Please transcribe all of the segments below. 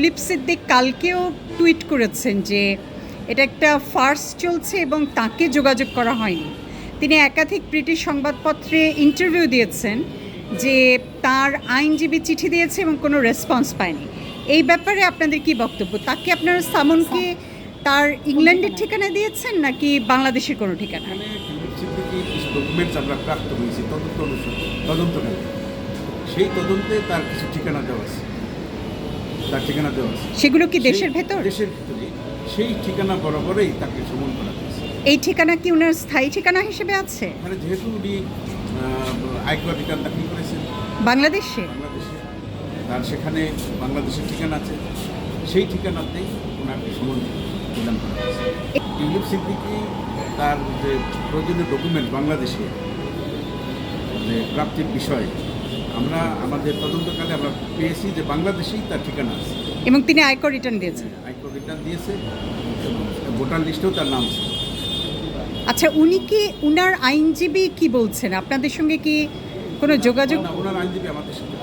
Philip Siddique কালকেও tweet করেছেন যে এটা একটা ফার্স চলছে এবং তাকে যোগাযোগ করা হয়নি। তিনি একাধিক ব্রিটিশ সংবাদপত্রে ইন্টারভিউ দিয়েছেন যে তার আইনজীবী চিঠি দিয়েছে এবং কোনো রেসপন্স পায়নি। এই ব্যাপারে আপনাদের কি বক্তব্য? তাকে আপনারা সামনকে তার ইংল্যান্ডের ঠিকানা দিয়েছেন নাকি বাংলাদেশের কোনো ঠিকানা? সেই তদন্তে তার কিছু ঠিকানা দেওয়া আছে। তার ঠিকানা দেওয়া আছে। সেগুলো কি দেশের ভেতর? দেশের ভিতরে সেই ঠিকানা বরাবরই তাকে সমন করা হয়েছে। এই ঠিকানা কি ওনার স্থায়ী ঠিকানা হিসেবে আছে? মানে যেহেতু উনি আয়কর রিটার্ন দাখিল করেছেন। বাংলাদেশে? বাংলাদেশে। তার সেখানে বাংলাদেশের ঠিকানা আছে। সেই ঠিকানাতেই ওনাকে সমন প্রদান করা হয়েছে। ইউলিপ সিদ্দিকি তার যে প্রয়োজনীয় ডকুমেন্ট বাংলাদেশে যে প্রাপ্তির বিষয় আমরা আমাদের তদন্তকালে আমরা পেয়েছি যে বাংলাদেশেই তার ঠিকানা আছে। এবং তিনি আয়কর রিটার্ন দিয়েছেন। আয়কর রিটার্ন দিয়েছে ভোটার লিস্টেও তার নাম আছে। আচ্ছা উনি কি উনার আইনজীবী কি বলছেন? আপনাদের সঙ্গে কি কোনো যোগাযোগ? না, ওনার আইনজীবী আমাদের সাথে।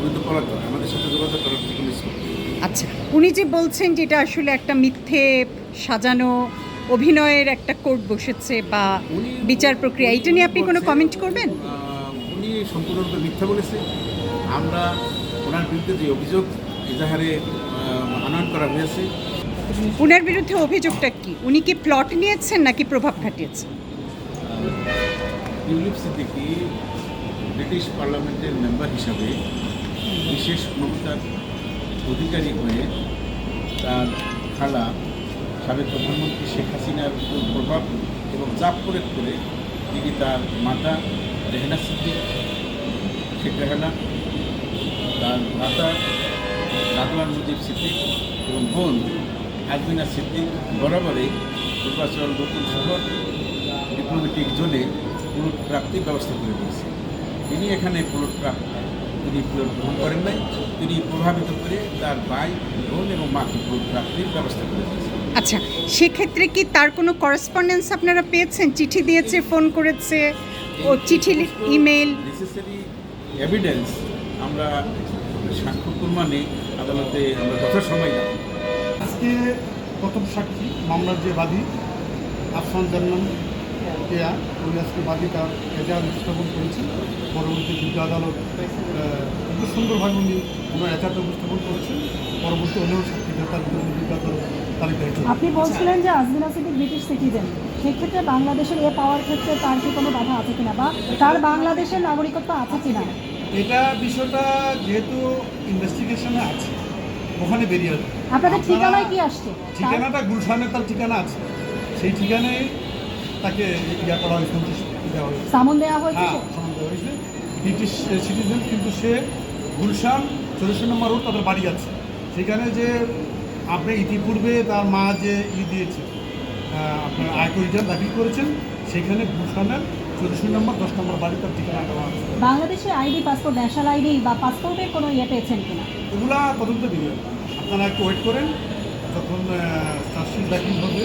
উনি তো পলাতক আমাদের সাথে যোগাযোগ করার কোনো আচ্ছা উনি যে বলছেন যে এটা আসলে একটা মিথ্যে সাজানো অভিনয়ের একটা কোর্ট বসেছে বা বিচার প্রক্রিয়া এটা নিয়ে আপনি কোনো কমেন্ট করবেন? সম্পূর্ণরূপে মিথ্যা বলেছে। আমরা ওনার বিরুদ্ধে যে অভিযোগ এজাহারে আনয়ন করা হয়েছে। উনার বিরুদ্ধে অভিযোগটা কি? উনি কি প্লট নিয়েছেন নাকি প্রভাব খাটিয়েছেন? ইউলিপ সিদ্দিকি ব্রিটিশ পার্লামেন্টের মেম্বার হিসাবে বিশেষ ক্ষমতার অধিকারী হয়ে তার খালা সাবেক প্রধানমন্ত্রী শেখ হাসিনার প্রভাব এবং চাপ প্রয়োগ করে তিনি তার মাতা রেহেনা সিদ্দিক, শেখ রেহানা, তার মাতা রাদওয়ান মুজিব সিদ্দিক এবং বোন আজমিনা সিদ্দিক বরাবরই পূর্বাচল নতুন শহর ডিপ্লোমেটিক জোনে প্লট প্রাপ্তির ব্যবস্থা করে দিয়েছে। তিনি এখানে প্লট প্রাপ্ত তিনি প্লট গ্রহণ করেন নাই, তিনি প্রভাবিত করে তার ভাই, বোন এবং মাকে প্লট প্রাপ্তির ব্যবস্থা করে দিয়েছে। আচ্ছা সেক্ষেত্রে কি তার কোনো করেসপন্ডেন্স আপনারা পেয়েছেন? চিঠি দিয়েছে ফোন করেছে? ও চিঠি ইমেল নেসেসারি এভিডেন্স আমরা সাক্ষ্য প্রমাণে আদালতে আমরা যথাসময় যাব। আজকে প্রথম সাক্ষী মামলার যে বাদী আফসান জান্নান আজকে বাদী তার এজাহার উপস্থাপন করেছেন পরবর্তী যুদ্ধ আদালত খুব সুন্দরভাবে উনি ওনার এজাহারটা উপস্থাপন করেছেন পরবর্তী অন্য সাক্ষী তার যুদ্ধ আদালত আপনি বলছিলেন যে আজমিনা সিদ্দিক ব্রিটিশ সিটিজেন সেক্ষেত্রে বাংলাদেশের এ পাওয়ার ক্ষেত্রে তার কি কোনো বাধা আছে কিনা বা তার বাংলাদেশের নাগরিকত্ব আছে কিনা? এটা বিষয়টা যেহেতু ইনভেস্টিগেশনে আছে ওখানে বেরিয়ে আসবে। আপনাদের ঠিকানায় কি আসছে? ঠিকানাটা গুলশানে তার ঠিকানা আছে। সেই ঠিকানায় তাকে ইয়া করা হয়েছে নোটিশ দেওয়া হয়েছে। সামন দেওয়া হয়েছে হ্যাঁ সম্মান দেওয়া হয়েছে। ব্রিটিশ সিটিজেন কিন্তু সে গুলশান চল্লিশ নম্বর রোড তাদের বাড়ি আছে। সেখানে যে আপনি ইতিপূর্বে তার মা যে ই দিয়েছে আপনার আয়কর রিটার্ন দাখিল করেছেন সেখানে গুলশানের চল্লিশ নম্বর দশ নম্বর বাড়ি তার ঠিকানা দেওয়া আছে। বাংলাদেশের আইডি পাসপোর্ট ন্যাশনাল আইডি বা পাসপোর্টের কোনো ইয়ে পেয়েছেন কিনা? এগুলা তদন্ত দিবে আপনারা একটু ওয়েট করেন যখন চার্জশিট দাখিল হবে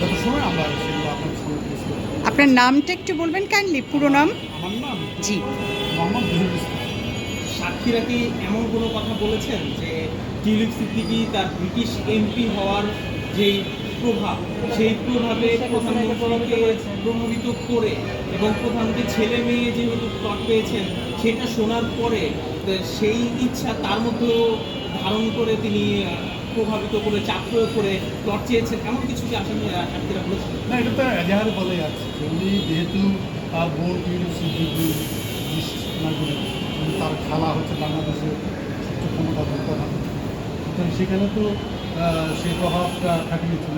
যত সময় আমরা সেগুলো আপনার নামটা একটু বলবেন কাইন্ডলি পুরো নাম? আমার নাম? জি। মোহাম্মদ জহিরুল ইসলাম। সাক্ষীরা কি এমন কোনো কথা বলেছেন যে টিউলিপ সিদ্দিকি তার ব্রিটিশ এমপি হওয়ার যেই প্রভাব সেই প্রভাবে প্রধানমন্ত্রীকে প্রভাবিত করে এবং প্রধানমন্ত্রীর ছেলে মেয়ে যেহেতু প্লট পেয়েছেন সেটা শোনার পরে সেই ইচ্ছা তার মধ্যেও ধারণ করে তিনি প্রভাবিত করে চাপ প্রয়োগ করে প্লট চেয়েছেন। এমন কিছু কি আসামি না, এটা তো এজাহারে বলে আছে উনি যেহেতু তার বোন তার খালা হচ্ছে বাংলাদেশের ক্ষমতাধর প্রধান সুতরাং সেখানে তো সেই প্রভাবটা খাটিয়েছে